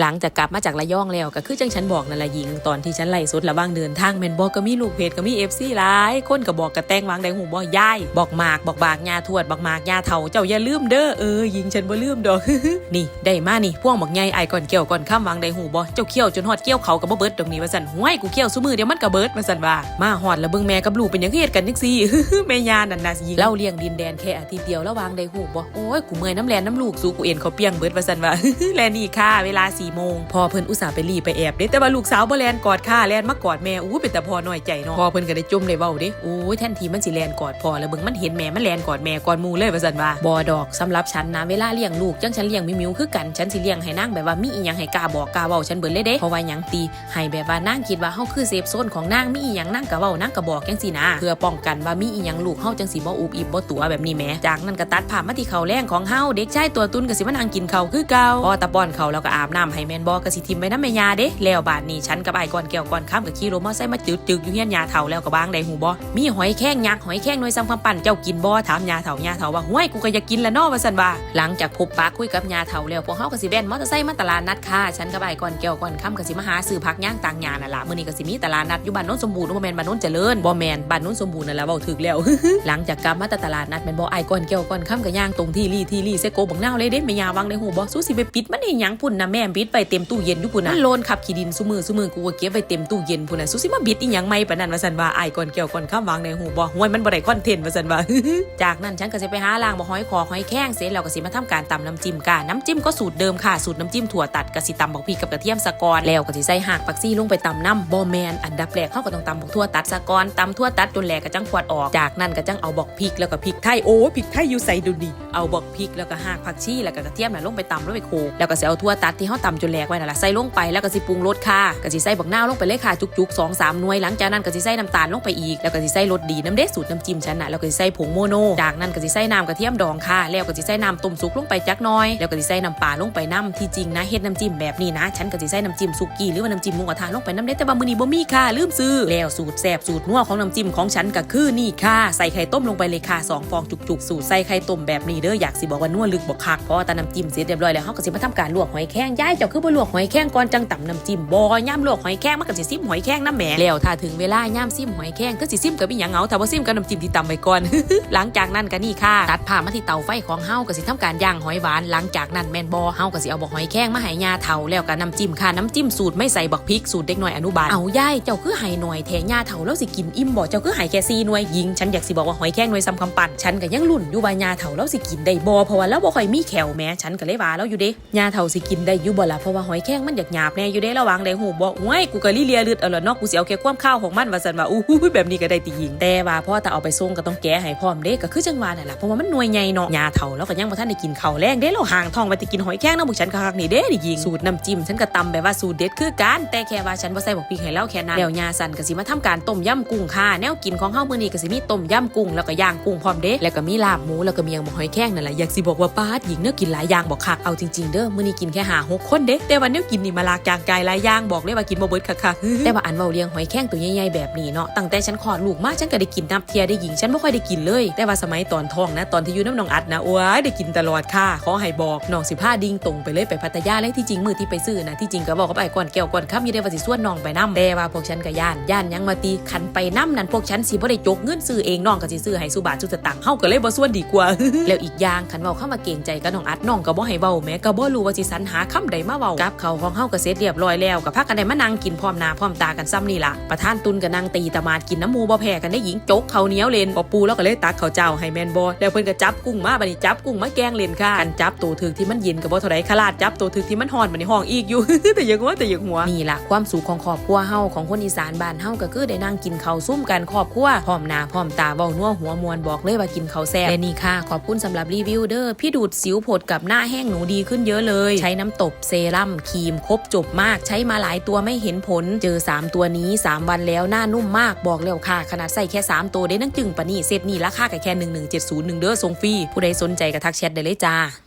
หลังจากกลับมาจากระยองแล้วก็คือจังฉันบอกนั่นแหละหญิงตอนที่ฉันไล่สุดระว่างเดินทางแมนบอกก็มีลูกเพจก็มีเอฟซีหลาย คนก็บอกกระแตงวางใดหูบ่ยายบอกหมากบอกบากยาทวดบอกหมากยาเถาเจ้าอย่าลืมเด้อเออหญิงฉันบ่ลืมดอกนี่ได้มานี่พวงบักใหญ่ไอ้ก่อนเกี่ยวก่อนข้ามวางใดหูบ่เจ้าเขี้ยวจนฮอดเกี่ยวเขากับบ่เบิดดอกนี้ว่าซั่นห้วยกูเขี้ยวซุมือเดี๋ยวมันก็เบิดว่าซั่นว่ามาฮอดแล้วเบิ่งแม่กับลูกเป็นยังเฮ็ดกันจังซี่แม่ยานั่นน่ะสิงเล่าเลี้ยงดินแดนแค่อาทิตย์เดียวแล้ววางใดหูบ่โอ้ยกูเมื่อยน้ำแลนน้ำลูกสู้กูเอ็นเขาเปียงเบิดว่าซั่นว่าแลนี่ค่ะเวลา4โมงพอเพิ่นอุตส่าห์ไปรีไปแอบเด้แต่ว่าลูกสาวบ่แลนกอดค่ะแลนมากอดแม่อู้เป็นแต่พอหน้อยใจเนาะพอเพิ่นก็ได้จุ่มได้เว้าเด้โอ้ยแทนทีมันสิแลนกอดพอแล้วเบิ่งมันเห็นแม่มันแลนกอดแม่กอนหมู่เลยว่าซั่นว่าบ่ดอกสำหรับฉันนะเวลาเลี้ยงลูกจังฉันเลี้ยงมิมิวคือกันฉันสิเลี้ยงให้นางแบบว่ามีอีหยังให้กล้าบอกกล้าเว้าฉันเบิดเลยเด้เพราะว่าหยังตีให้แบบว่านางคิดว่าเฮาคือเซฟโซนของนางมีอีหยังนางก็เว้านางก็บอกจังซี่นะเพื่อป้องกันว่ามีอีหยังลูกเฮาจังสิบ่อุบอิบบ่ตัวแบบนี้แหมจากนั้นก็ตัดภาพมาที่เขาแรงของเฮาเด็กชายตัวตุนก็สิมานั่งกินข้าวคือเก่าพอตะป้อนเขาแล้วก็อาบน้ำให้แม่นบ่ก็สิทิมไปน้ำแม่ยาเด้แล้วบาดนี้ฉันกับไอ้ก่อนแก้วก่อนค่ำก็ขี่รถมอไซค์มาจืดจึกอยู่เฮียนยาเฒ่าแล้วก็บบางได้หูบ่มีหอยแข้งยักษ์หอยแข้งหน่วยซ้ำคำปั่นเจ้ากินบ่ถามยาเฒ่ายาเฒ่าว่าห้วยกูก็อยากกินละนาะว่าซั่นว่าหลังจากพบปะคุยกับยาเฒ่าแล้วพวกเฮาก็สิแว่นมอเตอร์ไซค์มาตลาดนัดค่ะฉันกับไอ้ก่อนแก้วก่อนค่ำก็สิมาหาซื้อผักย่างต่างยานั่นล่ะมื้อนี้ก็สิมีตลาดนัดอยู่บ้านโน้นสมบูรณ์บ่แมนบ้านโน้นเจริญบ่แมนบ้านโน้นสมบูรณ์นั่นแหละเว้าถึกแล้วหลังจากกลับมาตตลาดนัดแมนบ่ไอ้ก่อนแก้วก่อนค่ำก็ย่างตรงที่รี่ที่รี่เซโกบักนาวเลยเด้แม่ยาวางในหูบ่สู้สิไปปิดมันให้หยังพุ่นนะแม่ปิดไปเต็มตู้เย็นอยู่พุ่นน่ะโลนขับขี้ดินซุมือซุมือกูก็เก็บไว้เต็มตู้เย็นพุ่นน่ะสู้สิมาบิดอีหยังไม่ปานนั้นว่าซั่นว่าไอ้ายก่อนแก้วก่อนค่ำวางในหูบ่ห้วยมันบ่ได้คอนเทนต์ว่าซั่นว่าจากนั้นฉันก็จะไปหาล้างบ่ห้อยคอห้อยแข้งเสร็จแล้วก็สิมาทำการตำน้ำจิ้มกาน้ำจิ้มก็สูตรเดิมค่ะสูตรน้ำจิ้มถั่วตัดก็สิตำบักพริกกับกระเทียมสะกอนแล้วก็สิใส่หากปักซี่ลงไปตำน้ำบ่แมนอันดับแรกเขาก็ต้องตำบักทั่วตัดสะกอนตำทั่วตัดจนแหลกกระจังขวดออกจากนั้นก็จังเอาบอกพริกแล้วก็พริกไทยโอ้พริกไทยอยู่ใส่ดูดิเอาบอกพริกแล้วก็หากผักชีแล้วก็กระเทียมน่ะลงไปตำลงไปโขลกแล้วก็สิเอาทั่วตัดที่เขาตำำจนแหลกไว้นั่นแหละใส่ลงไปแล้วก็สิปรุงรสค่ะก็สิใส่บักนาวลงไปเลยค่ะจุกๆสองสามหน่วยหลังจากนั้นก็สิใส่น้ำตาลลงไปอีกแล้วก็สิใส่รสดีน้ำเด็ดสูตรน้ำจิ้มฉันน่ะแล้วก็สิใส่ผงโมโนจากนั้นก็สิใส่น้ำกระเทียมดองค่ะ แล้วก็สิใส่น้ำต้มสุกลงไปจักน้อย แล้วก็สิใส่น้ำปลาลงไปน้ำที่จริงนะเฮ็ดน้ำจิ้มแบบนี้นะฉันก็สิใส่น้ำจิ้มสุกี้หรือว่าน้ำจิ้มหมูกระทะลงไปน้ำเด็ดแต่ว่ามื้อนี้บ่มีค่ะลืมซื้อแล้วสูตรแซ่บสูตรนัวของน้ำจิ้มของฉันก็คือนี่ค่ะใส่ไข่ต้มลงไปเลยค่ะสองฟองจุกๆ สูตรใส่ไข่ต้มแบบนี้เด้ออยากสิบอกว่านัวลึกบ่คักเพราะว่าต่น้ำจิ้มเสร็จเรียบร้อยแล้วเฮาก็สิมาทำการลวกหอยแครงย้ายเจ้าคือบ่ลวกหอยแครงก่อนจังต่ำน้ำจิ้มบ่ย่ำลวกหอยแครงมันก็สิซิมหอยแครงน้ำแหมแล้วถ้าถึงเวลาย่ำซิมหอยแครงก็สิซิมกับอีหยังเอาถ้าบ่ซิมกับน้ำจิ้มที่ตำไว้ก่อน หลังจากนั้นก็นี่ค่ะตัดผ้ามาที่เตาไฟของเฮาก็สิทำการย่างหอยหวานหลังจากนั้นแม่นบอเฮาก็สิเอาบอกหอยแข้งมาให้ยาเฒ่าแล้วก็น้ำจิ้มค่ะน้ำจิ้มสูตรไม่ใส่บักพริกสูตรเด็กน้อยอนุบาลเอาย่ายเจ้าคือให้หน่อยแทงยาเฒ่าแล้วสิกินอิ่มบ่เจ้าคือให้แค่ซีหน่วยยิงฉันอยากสิบอกว่าหอยแข้งหน่วยซ้ำคำปั่นฉันก็ยังลุ่นอยู่ว่ายาเฒ่าแล้วสิกินได้บ่เพราะว่าแล้วบ่ค่อยมีแขวแม้ฉันก็เลยว่าแล้วอยู่เด้ยาเฒ่าสิกินได้อยู่บ่ล่ะเพราะว่าหอยแข้งมันอยากหยาบแน่อยู่เด้ระวังได้หูบ่ห้ยกูก็ลิเลียลืดเอาละเนาะกูสิเอาแค่ความข้าวของมันว่าซั่นว่าอู้หูแบบนี้ก็ได้ติยิงแต่ว่าพ่อถ้าเอาไปส่งก็ต้องแกะให้พร้อมเด้ก็คือจังหวะนั่นล่ะเพราะว่ามันหน่วยใหญ่เนาะยาเฒ่าแล้วก็ยังบ่ทันได้กินข้าวแรงเด้เราห่างท้องไปติกินหอยแข้งนำพวกฉันคักนี่เด้ดิยิงสูตรน้ำจิ้มฉันก็ตำแบบว่าสูตรเด็ดคือกันแต่แค่ว่าฉันบ่ใส่บักพริกให้แล้วแค่นั้นแล้วยาสันก็สิมาทำการต้มยำกุ้งค่ะ แนวกินของเฮามื้อนี้ก็สิมีต้มยำกุ้งแล้วก็ย่างกุ้งพร้อมเด้แล้วก็มีลาบหมูแล้วก็มีหยังบ่หอยแข้งนั่นแหละอยากสิบอกว่าป้าดหญิงเนื้อกินหลายอย่างบอกคักเอาจริงๆเด้อมื้อนี้กินแค่หาหกคนเด้แต่ว่าแนวกินนี่มาลากจางกายหลายอย่างบอกเลยว่ากินบ่เบิดคักๆแต่ว่าอันเว้าเลี้ยงหอยแข้งตัวใหญ่ๆแบบนี้เนาะตั้งแต่ฉันคลอดลูกมาฉันก็ได้กินนับเทียได้หญิงฉันบ่ค่อยได้กินเลย แต่ว่าสมัยตอนท้องนะตอนที่อยู่น้ำนองอัดนะโอ้ยได้กินตลอดค่ะขอให้บอกน้องสิพาดิ่งตรงไปเลยไปพัทยาเลยที่จริงมือที่ไปซื้อนะที่จริงก็บอกกับไอ้ก่อนแก้วก่อนค่ำอยี่ได้ว่าสิส่วนน้องไปนํแต่ว่าพวกฉันก็ย่านย่านยังมาตีคันไปนํนั่นพวกฉันสิบ่ได้จกเงินซื้อเองน้องก็สิซื้อให้สุบาทสุสตังเฮาก็เลยบ่ส่วนดีกว่า แล้วอีกอย่างคันเว้าเข้ามาเก่งใจกับน้องอัดน้องก็บ่ให้เว้าแม้ก็บ่รู้ว่าสิสรรหาคำใดมาเว้ากับเขาวของเฮาก็เสร็จเรียบร้อยแล้วก็พักกันได้มานั่งกินพร้อมหน้าพร้อมตากันซ้ำนี่ล่ะประธานตุนก็นั่งตีตะมาดกินน้ำหมูบ่แพ้กันได้หญิงจกเขาวเหนียวเลนปอปูแล้วก็เลยตักเขาวเจ้าให้แมนบอแล้วเพิ่นก็จับกุ้งมาบัดนี้จับกุ้งมาแกงเลนค่ะกันจับตัวถึกที่มันเย็นก็บ่เท่าใดขลาดจับตัวถึกที่มันฮ้อนบัดนี้ห้องอีกอยู่ แต่อยังหัวแต่อยังหัวนี่ล่ะความสุขของครอบครัวเฮาของคนอีสานบ้านเฮาก็คือได้นั่งกินข้าวซุ่มกันครอบครัวพร้อมหน้าพร้อมตาเว้านัวหัวมวนบอกเลยว่ากินข้าวแซ่บและนี่ค่ะขอบคุณสำหรับรีวิวเด้อพี่ดูดสิวผดกับหน้าแห้งหนูดีขึ้นเยอะเลย ใช้น้ำตบเซรั่มครีมครบจบมากใช้มาหลายตัวไม่เห็นผล เจอ 3 ตัวนี้ 3 วันแล้วหน้านุ่มมากบอกแล้วค่ะ ขนาดใส่แค่ 3 ตัวได้นั่งจึงปะนี่เซตนี่ราคาแค่1170หนึ่งเด้อส่งฟรีผู้ใดสนใจก็ทักแชทได้เลยจ้า